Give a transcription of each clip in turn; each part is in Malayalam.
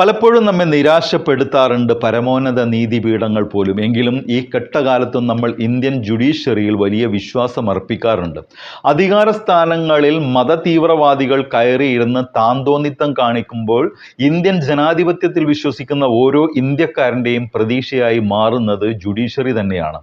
പലപ്പോഴും നമ്മെ നിരാശപ്പെടുത്താറുണ്ട് പരമോന്നത നീതിപീഠങ്ങൾ പോലും. എങ്കിലും ഈ കെട്ടകാലത്തും നമ്മൾ ഇന്ത്യൻ ജുഡീഷ്യറിയിൽ വലിയ വിശ്വാസം അർപ്പിക്കാറുണ്ട്. അധികാര സ്ഥാനങ്ങളിൽ മതതീവ്രവാദികൾ കയറിയിരുന്ന് താന്തോന്നിത്തം കാണിക്കുമ്പോൾ ഇന്ത്യൻ ജനാധിപത്യത്തിൽ വിശ്വസിക്കുന്ന ഓരോ ഇന്ത്യക്കാരന്റെയും പ്രതീക്ഷയായി മാറുന്നത് ജുഡീഷ്യറി തന്നെയാണ്.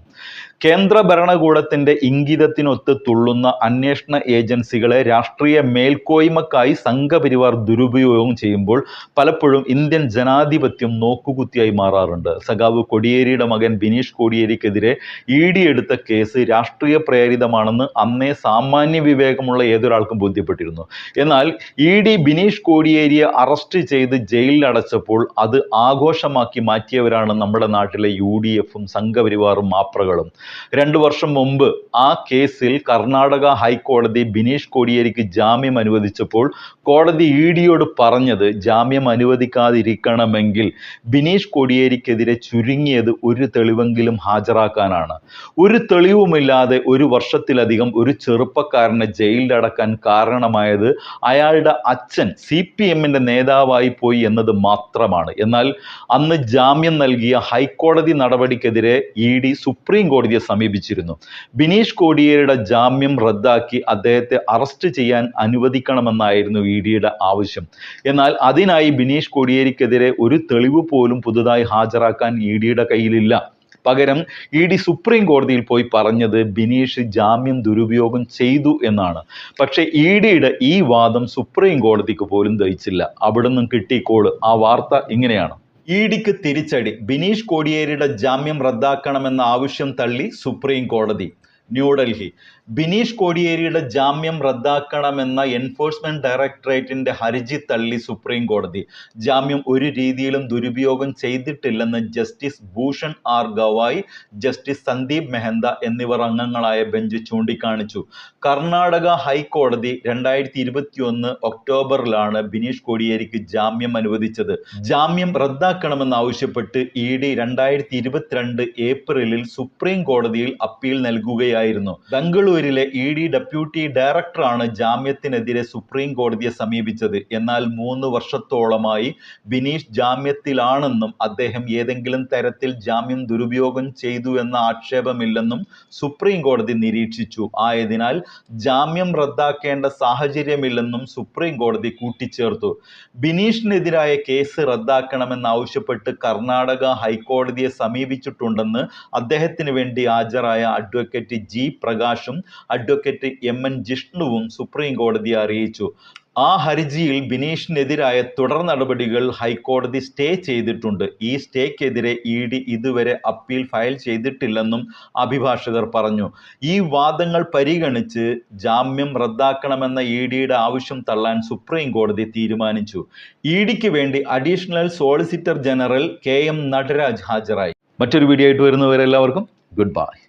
കേന്ദ്ര ഭരണകൂടത്തിന്റെ ഇംഗിതത്തിനൊത്ത് തുള്ളുന്ന അന്വേഷണ ഏജൻസികളെ രാഷ്ട്രീയ മേൽക്കോയ്മക്കായി സംഘപരിവാർ ദുരുപയോഗം ചെയ്യുമ്പോൾ പലപ്പോഴും ഇന്ത്യൻ ജനാധിപത്യം നോക്കുകുത്തിയായി മാറാറുണ്ട്. സഖാവ് കൊടിയേരിയുടെ മകൻ ബിനീഷ് കോടിയേരിക്കെതിരെ ഇ ഡി എടുത്ത കേസ് രാഷ്ട്രീയ പ്രേരിതമാണെന്ന് അന്നേ സാമാന്യ വിവേകമുള്ള ഏതൊരാൾക്കും ബോധ്യപ്പെട്ടിരുന്നു. എന്നാൽ ഇ ഡി ബിനീഷ് കോടിയേരിയെ അറസ്റ്റ് ചെയ്ത് ജയിലിൽ അടച്ചപ്പോൾ അത് ആഘോഷമാക്കി മാറ്റിയവരാണ് നമ്മുടെ നാട്ടിലെ യു ഡി എഫും സംഘപരിവാറും മാപ്രകളും. രണ്ടു വർഷം മുമ്പ് ആ കേസിൽ കർണാടക ഹൈക്കോടതി ബിനീഷ് കോടിയേരിക്ക് ജാമ്യം അനുവദിച്ചപ്പോൾ കോടതി ഇ ഡിയോട് പറഞ്ഞത് ജാമ്യം അനുവദിക്കാതിരിക്കണമെങ്കിൽ ബിനീഷ് കോടിയേരിക്കെതിരെ ചുരുങ്ങിയത് ഒരു തെളിവെങ്കിലും ഹാജരാക്കാനാണ്. ഒരു തെളിവുമില്ലാതെ ഒരു വർഷത്തിലധികം ഒരു ചെറുപ്പക്കാരനെ ജയിലിലടക്കാൻ കാരണമായത് അയാളുടെ അച്ഛൻ സി പി എമ്മിന്റെ നേതാവായി പോയി എന്നത് മാത്രമാണ്. എന്നാൽ അന്ന് ജാമ്യം നൽകിയ ഹൈക്കോടതി നടപടിക്കെതിരെ ഇ ഡി സുപ്രീം കോടതിയെ സമീപിച്ചിരുന്നു. ബിനീഷ് കോടിയേരുടെ ജാമ്യം റദ്ദാക്കി അദ്ദേഹത്തെ അറസ്റ്റ് ചെയ്യാൻ അനുവദിക്കണമെന്നായിരുന്നു ഇ ഡിയുടെ ആവശ്യം. എന്നാൽ അതിനായി ബിനീഷ് കോടിയേരിക്കെതിരെ ഒരു തെളിവ് പോലും പുതുതായി ഹാജരാക്കാൻ ഇ ഡിയുടെ കയ്യിലില്ല. പകരം ഇ ഡി സുപ്രീം കോടതിയിൽ പോയി പറഞ്ഞത് ബിനീഷ് ജാമ്യം ദുരുപയോഗം ചെയ്തു എന്നാണ്. പക്ഷേ ഇ ഡിയുടെ ഈ വാദം സുപ്രീം കോടതിക്ക് പോലും ദഹിച്ചില്ല. അവിടെ നിന്നും കിട്ടിക്കോൾ. ആ വാർത്ത ഇങ്ങനെയാണ്. ഇ ഡിക്ക് തിരിച്ചടി. ബിനീഷ് കോടിയേരിയുടെ ജാമ്യം റദ്ദാക്കണമെന്ന ആവശ്യം തള്ളി സുപ്രീം കോടതി ന്യൂഡൽഹി. ബിനീഷ് കോടിയേരിയുടെ ജാമ്യം റദ്ദാക്കണമെന്ന എൻഫോഴ്സ്മെന്റ് ഡയറക്ടറേറ്റിന്റെ ഹർജി തള്ളി സുപ്രീം കോടതി. ജാമ്യം ഒരു രീതിയിലും ദുരുപയോഗം ചെയ്തിട്ടില്ലെന്ന് justice Bhushan R Gavai justice Sandeep Mehta എന്നിവർ അംഗങ്ങളായ ബെഞ്ച് ചൂണ്ടിക്കാണിച്ചു. കർണാടക ഹൈക്കോടതി രണ്ടായിരത്തി ഇരുപത്തിയൊന്ന് ഒക്ടോബറിലാണ് ബിനീഷ് കോടിയേരിക്ക് ജാമ്യം അനുവദിച്ചത്. ജാമ്യം റദ്ദാക്കണമെന്നാവശ്യപ്പെട്ട് ഇ ഡി രണ്ടായിരത്തി ഇരുപത്തിരണ്ട് ഏപ്രിലിൽ സുപ്രീം കോടതിയിൽ അപ്പീൽ നൽകുകയായിരുന്നു. ബംഗളൂരിലെ ഇ ഡി ഡെപ്യൂട്ടി ഡയറക്ടറാണ് ജാമ്യത്തിനെതിരെ സുപ്രീം കോടതിയെ സമീപിച്ചത്. എന്നാൽ മൂന്ന് വർഷത്തോളമായി ബിനീഷ് ജാമ്യത്തിലാണെന്നും അദ്ദേഹം ഏതെങ്കിലും തരത്തിൽ ജാമ്യം ദുരുപയോഗം ചെയ്തു എന്ന ആക്ഷേപമില്ലെന്നും സുപ്രീം കോടതി നിരീക്ഷിച്ചു. ആയതിനാൽ ജാമ്യം റദ്ദാക്കേണ്ട സാഹചര്യമില്ലെന്നും സുപ്രീം കോടതി കൂട്ടിച്ചേർത്തു. ബിനീഷിനെതിരായ കേസ് റദ്ദാക്കണമെന്നാവശ്യപ്പെട്ട് കർണാടക ഹൈക്കോടതിയെ സമീപിച്ചിട്ടുണ്ടെന്ന് അദ്ദേഹത്തിന് വേണ്ടി ഹാജരായ അഡ്വക്കേറ്റ് ജി പ്രകാശും അഡ്വക്കേറ്റ് എം എൻ ജിഷ്ണുവും സുപ്രീം കോടതിയെ അറിയിച്ചു. ആ ഹർജിയിൽ ബിനീഷിനെതിരായ തുടർ നടപടികൾ ഹൈക്കോടതി സ്റ്റേ ചെയ്തിട്ടുണ്ട്. ഈ സ്റ്റേക്കെതിരെ ഇ ഡി ഇതുവരെ അപ്പീൽ ഫയൽ ചെയ്തിട്ടില്ലെന്നും അഭിഭാഷകർ പറഞ്ഞു. ഈ വാദങ്ങൾ പരിഗണിച്ച് ജാമ്യം റദ്ദാക്കണമെന്ന ഇ ഡിയുടെ ആവശ്യം തള്ളാൻ സുപ്രീം കോടതി തീരുമാനിച്ചു. ഇ ഡിക്ക് വേണ്ടി additional solicitor general K M Nataraj ഹാജരായി. മറ്റൊരു വീഡിയോ ആയിട്ട് വരുന്നവരെല്ലാവർക്കും ഗുഡ് ബൈ.